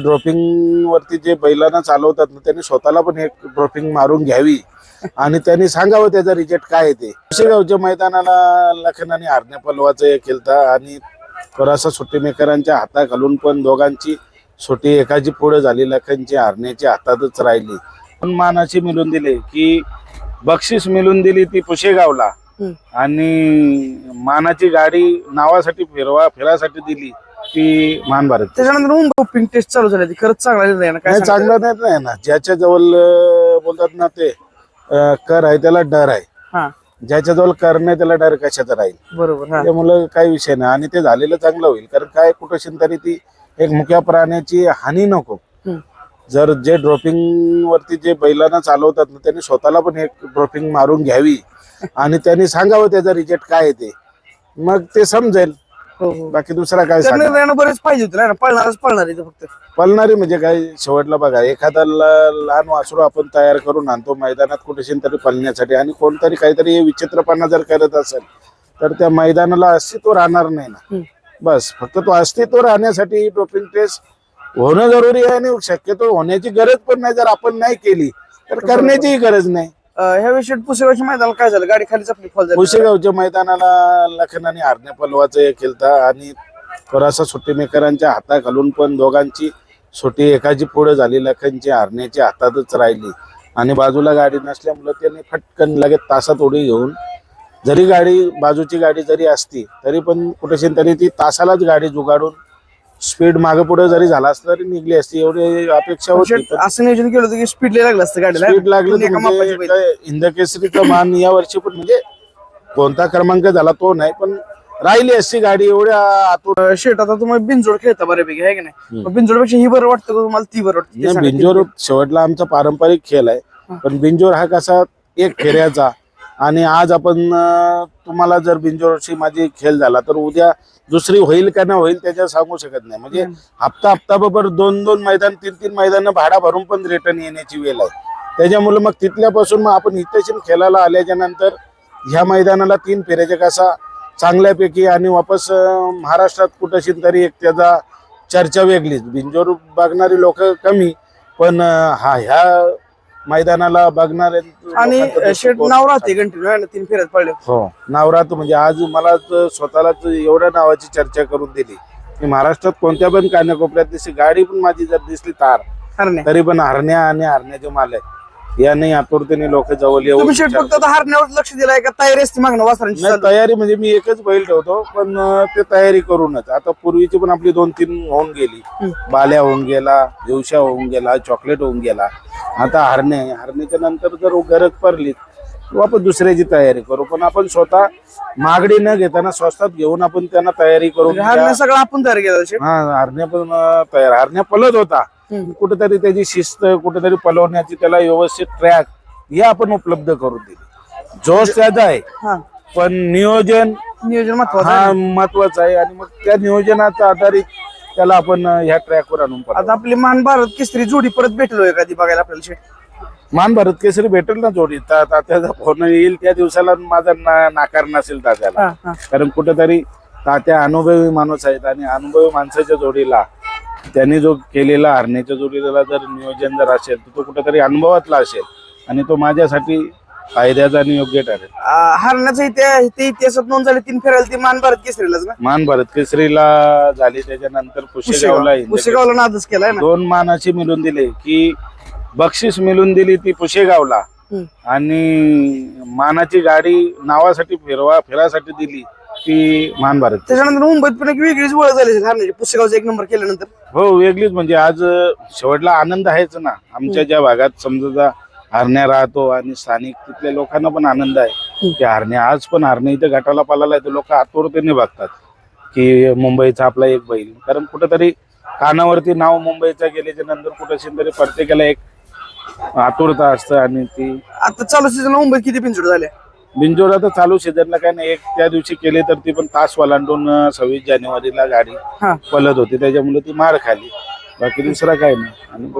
Dropping वरती जे बैलांना चालवतात ना त्यांनी स्वतःला पण एक ड्रॉपिंग मारून घ्यावी. आणि त्यांनी सांगावं त्याचा रिजेक्ट काय आहे ते. गावच्या मैदानाला लखन आणि आरण्या पलवाचं हे केलता आणि थोडासा सुट्टी मेकरांच्या हाता घालून पण दोघांची सुट्टी एकाची पुढे झाली लखनची आरण्याची हातातच राहिली. पण मानाची मिळून दिली की बक्षीस मिळून दिली ती पुशेगावला. आणि मानाची गाडी नावासाठी फिरवा फिरासाठी दिली. ती मान भारत त्याच्यानंतर मुंबई टेस्ट चालू झाली ती. खरंच चांगला निर्णय आहे ना? काय नाही सांगता? चांगलं नाही नाही ना. ज्याच्या जवळ बोलतात ना ते अं, कर आहे त्याला डर आहे. हा. ज्याच्या जवळ कर नाही त्याला डर कशाचा राहील? बरोबर हा. त्यामुळं काही विषय नाही. आणि ते झालेलं चांगलं होईल. कारण काय कुठं तरी ती एक मुक्या प्राण्याची हानी नको. हम्म. जर जे ड्रॉपिंग वरती जे बैलांना चालवतात ना त्यांनी स्वतःला पण एक ड्रॉपिंग मारून घ्यावी. आणि त्यांनी सांगावं त्याचा रिजेक्ट काय आहे ते. मग ते समजेल. हो हो. बाकी दुसरा काय सांगा? बरेच पाहिजे होते ना पळणारच पळणार फक्त. पळणारी म्हणजे काय शेवटला बघा एखादा ल- लहान वासरू आपण तयार करून आणतो मैदानात कुठेशी तरी पळण्यासाठी आणि कोणतरी काहीतरी विचित्रपणा जर करत असेल तर त्या मैदानाला अस्तित्व राहणार नाही ना. हम्म. बस फक्त तो अस्तित्व राहण्यासाठी डोपिंग टेस्ट होणं जरुरी आहे आणि शक्यतो होण्याची गरज पण नाही जर आपण नाही केली तर करण्याचीही गरज नाही. ह्या विषयी पुसेगावच्या मैदानाला काय झालं? गाडी खाली आपली फॉल झाली. पुसेगावच्या मैदानाला लखन आणि आरण्या पलवाचं हे खेळता आणि थोडासा सुट्टीमेकरांच्या हाता घालून पण दोघांची सुट्टी एकाची पुढे झाली. लखनची आरण्याची हातातच राहिली. आणि बाजूला गाडी नसल्यामुळं त्याने फटकन लगेच तासात उडी घेऊन जरी गाडी बाजूची गाडी जरी असती तरी पण कुठेशी तरी ती तासालाच गाडी जुगाडून स्पीड मागे पुढे जरी झाला असता तरी निघली असती. एवढी अपेक्षा होती. शेट, असं नियोजन केलं होतं की स्पीड लागलं असतं गाडीला. स्पीड लागलं एका म्हणजे मापाची बैल. मान या वर्षी पण म्हणजे कोणता क्रमांक झाला तो नाही पण राहिली असती गाडी एवढ्या आतून. अं, शेट आता तुम्ही बिनजोड खेळता बऱ्यापैकी आहे की नाही? मग बिनजोडपेक्षा ही बरं वाटतं का तुम्हाला? ती बरं वाटतं. ते नाही, सांगा. बिंजोर शेवटला आमचा पारंपरिक खेळ आहे. पण बिंजोर हा कसा एक फेऱ्याचा आणि आज आपण तुम्हाला जर बिंजोरशी माझी खेळ झाला तर उद्या दुसरी होईल का नाही होईल त्याच्या सांगू शकत नाही. म्हणजे हप्ता हप्ता बरोबर दोन दोन मैदान तीन तीन मैदान भाडा भरून पण रिटर्न येण्याची वेळ आहे. त्याच्यामुळे मग तिथल्यापासून मग आपण इथेशी खेळायला आल्याच्यानंतर ह्या मैदानाला तीन फेऱ्याच्या कसा चांगल्यापैकी आणि वापस महाराष्ट्रात कुठंशी तरी एक त्याचा चर्चा वेगळीच. बिंजोर बघणारी लोक कमी पण हा ह्या मैदानाला बघणारे आणि शेट नाव राहते कंटिन्यू ना तीन फेऱ्यात पडले. हो. नावरात म्हणजे आज मला स्वतःलाच एवढ्या नावाची चर्चा करून दिली. की महाराष्ट्रात कोणत्या पण कानाकोपऱ्यात दिसली गाडी पण माझी जर दिसली तार तरी पण हरण्या आणि हरण्याचे मालक. याने आतुरतेने लोक जवळ फक्त आता हरण्यावर लक्ष दिलाय का? तयारी असते मागणं वासरांची? तयारी म्हणजे मी एकच बैल ठेवतो पण ते तयारी करूनच. आता पूर्वीची पण आपली दोन तीन होऊन गेली. बाल्या होऊन गेला दिवशा होऊन गेला चॉकलेट होऊन गेला. आता हरणे हरणीच्या नंतर जर गरज पडली वापस दुसऱ्याची तयारी करू. पण आपण स्वतः मागणी न घेताना स्वस्तात घेऊन आपण त्यांना तयारी करून म्हणजे हरण्या सगळं आपण तयार केलं हा हरण्या पण तयार. हरण्या पलत होता. कुठेतरी त्याची शिस्त कुठेतरी पलवण्याची त्याला व्यवस्थित ट्रॅक हे आपण उपलब्ध करून दिली. जोश त्याचा आहे पण नियोजन नियोजन महत्वाचं हा आहे. आणि मग त्या नियोजनाचा आधारित त्याला आपण ह्या ट्रॅकवर आणून पडतो आता आपली मान भारत केसरी जोडी परत भेटलोय कधी बघायला आपल्याला शेट? मान भारत केसरी भेटेल ना जोडी. ता- तात्याचा फोन येईल त्या दिवसाला माझा ना- नाकार नसेल तात्याला. हा हा. कारण कुठेतरी तात्या अनुभवी माणूस आहेत आणि अनुभवी माणसाच्या जोडीला त्यांनी जो केलेला हरण्याच्या जोडीला जर नियोजन जर असेल तर तो कुठेतरी अनुभवातला असेल. आणि तो माझ्यासाठी फायद्याचा आणि योग्य ठरेल. अं, इतिहास ते इतिहासात नोंद झाली तीन फेरायला ती मान भारत केसरीलाच ना? मान भारत केसरीला झाली त्याच्यानंतर पुशेगावला. पुसेगावला नादच केलाय ना? दोन मान अशी मिळून दिले की बक्षीस मिळून दिली ती पुशेगावला. हम्म. आणि मानाची गाडी नावासाठी फिरवा फिरासाठी दिली ती मान भारत. त्याच्यानंतर मुंबईत पण एक वेगळीच ओळख झाली असेल हरण्याची पुसेगावचा एक नंबर केल्यानंतर. हो वेगळीच. म्हणजे आज अं, शेवटला आनंद आहेच ना. आमच्या ज्या भागात समजा हरण्या राहतो आणि स्थानिक तिथल्या लोकांना पण आनंद आहे. की हरण्या आज पण हरण्या इथे गटाला पालाला आहे तर लोक आतुरतेने बघतात की मुंबईचा आपला एक बैल. कारण कुठेतरी कानावरती नाव मुंबईचा गेल्याच्यानंतर कुठे तरी प्रत्येकाला एक आतुरता असतं आणि ती आता चालू सीझन मुंबईत किती पिंचोड झाल्या बिंजोड आता चालू सीझनला काय नाही. एक त्या दिवशी केले तर ती पण तास वलांडून सव्वीस जानेवारीला गाडी पलत होती. त्याच्यामुळे ती मार खाली. बाकी दुसरा काय नाही. आणि.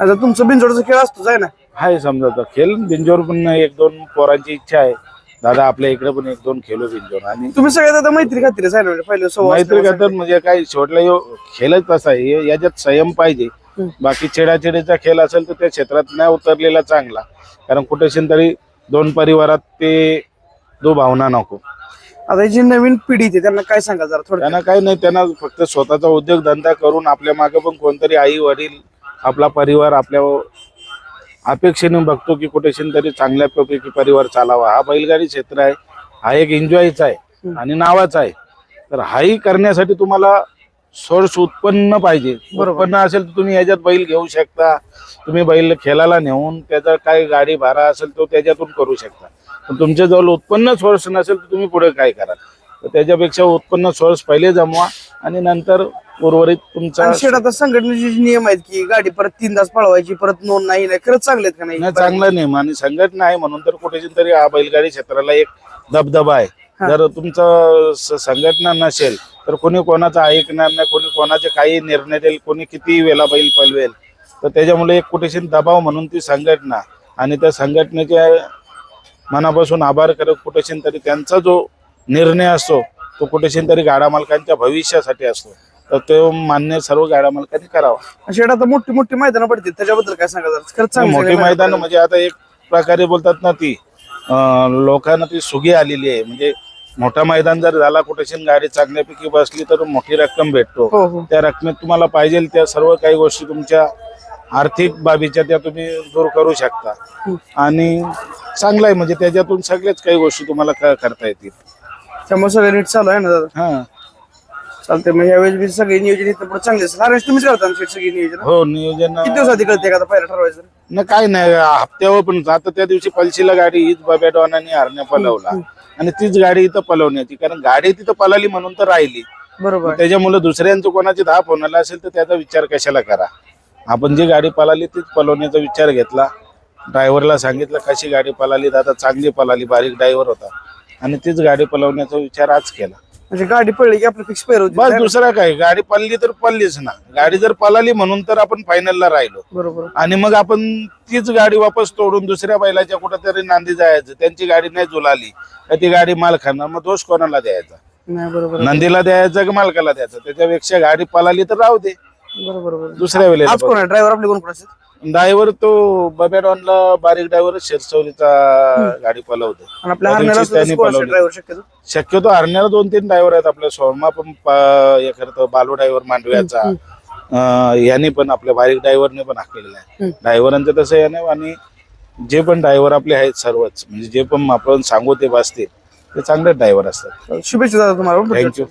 आता तुमचं बिंजोडचा खेळ असतोच आहे ना? आहे समजा आता खेळ बिंजोर पण एक दोन पोरांची इच्छा आहे. दादा आपल्या इकडे पण एक दोन खेळलो बिंजोर आणि तुम्ही सगळ्यात आता मैत्री खात्री सांगितलं म्हणजे पहिले सव्वा मैत्री करतात म्हणजे काय शेवटला ह्यो खेळच तसा आहे हे- याच्यात संयम पाहिजे. हम्म. बाकी चिडाचिडीचा खेळ असेल तर त्या क्षेत्रात नाही उतरलेला चांगला. कारण कुठेशीन तरी दोन परिवारात ते दो भावना नको. आता ही जी नवीन पिढी आहे त्यांना काय सांगा जरा थोडं त्यांना काही नाही त्यांना फक्त स्वतःचा उद्योगधंदा करून आपल्या मागे पण कोणतरी आई वडील आपला परिवार आपल्या अपेक्षेने बघतो की कुठेशीन तरी चांगल्यापैकी परिवार चालावा. हा बैलगाडी क्षेत्र आहे. हा एक एन्जॉयचा आहे आणि नावाचा आहे. तर हाही करण्यासाठी तुम्हाला सोर्स उत्पन्न पाहिजे. बरोबर. उत्पन्न असेल तर तुम्ही याच्यात बैल घेऊ शकता. तुम्ही बैल खेळायला नेऊन त्याचा काय गाडी भाडा असेल तो त्याच्यातून करू शकता. पण तुमच्या जवळ उत्पन्न सोर्स नसेल तर तुम्ही पुढे काय कराल? तर त्याच्यापेक्षा उत्पन्न सोर्स पहिले जमवा आणि नंतर उर्वरित तुमचा आणि शेट आता संघटनेचे जे नियम आहेत की गाडी परत तीन तास पळवायची परत नोंद नाही नाही खरंच चांगले आहेत का नाही? नाही चांगला नेम आणि संघटना आहे म्हणून तर कुठे तरी हा बैलगाडी क्षेत्राला एक दबदबा आहे. जर तुमचं स- संघटना नसेल तर कोणी कोणाचं ऐकणार नाही कोणी कोणाचे काही निर्णय देईल कोणी किती वेळा बैल पळवेल. तर त्याच्यामुळे एक कुठेशी दबाव म्हणून ती संघटना. आणि त्या संघटनेच्या मनापासून आभार करत कुठेशी तरी त्यांचा जो निर्णय असतो तो कुठेशी तरी गाडा मालकांच्या भविष्यासाठी असतो तर तो मान्य सर्व गाडा मालकांनी करावा. शेट आता मोठी मोठी मैदानं पडतील. त्याच्याबद्दल काय सांगा जरा खरंच चांगली मोठी सगळी मैदान. म्हणजे आता एक प्रकारे बोलतात ना ती अं, लोकांना ती सुगी आलेली आहे. म्हणजे मोठा मैदान जर झाला कुठेशी गाडी चांगल्यापैकी बसली तर मोठी रक्कम भेटतो. हो हो. त्या रकमेत तुम्हाला पाहिजे त्या सर्व काही गोष्टी तुमच्या आर्थिक बाबीच्या त्या तुम्ही दूर करू शकता. हम्म. आणि चांगलं आहे म्हणजे त्याच्यातून सगळ्याच काही गोष्टी तुम्हाला क- करता येतील. त्यामुळे सगळं नीट चालू आहे ना दादा? हा. चालतंय. मग यावेळेस बी सगळे नियोजन इथं पुढे चांगले असेल. तुम्हीच करता ना सगळी नियोजन? हो नियोजन किती दिवस आधी कळते का आता पहिला ठरवायचं? न काय नाही. हप्त्यावर पण आता त्या दिवशी पलशीला गाडी हीच बाब्या डॉनाने हरण्या पलवला. आणि तीच गाडी इथं पलवण्याची कारण गाडी तिथं पलाली म्हणून तर राहिली. बरोबर. त्याच्यामुळे दुसऱ्यांचं कोणाची धाप होणार असेल तर त्याचा विचार कशाला करा. आपण जी गाडी पलाली तीच पलवण्याचा विचार घेतला. ड्रायव्हरला सांगितलं कशी गाडी पलाली दादा चांगली पलाली बारीक ड्रायव्हर होता. आणि तीच गाडी पलवण्याचा विचार आज केला. म्हणजे गाडी पडली की आपलं फिक्स पेर होती. बस दुसरा काय गाडी पलली तर पललीच ना. गाडी जर पलाली म्हणून तर आपण फायनलला राहिलो. बरोबर. आणि मग आपण तीच गाडी वापस तोडून दुसऱ्या बैलाच्या कुठेतरी नांदी जायचं. त्यांची गाडी नाही जुलाली तर ती गाडी माल खाणार मग दोष कोणाला द्यायचा? नाही बरोबर. आहे. नंदीला द्यायचा की मालकाला द्यायचा? त्याच्यापेक्षा गाडी पळाली तर राहू दे. बरोबर बरोबर. दुसऱ्या वेळेला आज कोण आहे? ड्रायव्हर आपले कोण कोण असतात ड्रायव्हर तो बारीक ड्रायव्हर शिरसवलीचा गाडी आणि आपल्या त्या. ड्रायव्हर शक्यतो? शक्यतो हरण्याला दोन तीन ड्रायव्हर आहेत आपल्या सोमा पण पा- हे करतो बालू ड्रायव्हर मांडव्याचा. अं, याने पण आपल्या बारीक ड्रायव्हरने पण हाकलेला आहे. हम्म. ड्रायव्हरांचं तसं याने आणि जे पण ड्रायव्हर आपले आहेत सर्वच म्हणजे जे पण आपण सांगू ते बसतील ते चांगले ड्रायव्हर असतात. शुभेच्छा दादा तुम्हाला. थँक्यू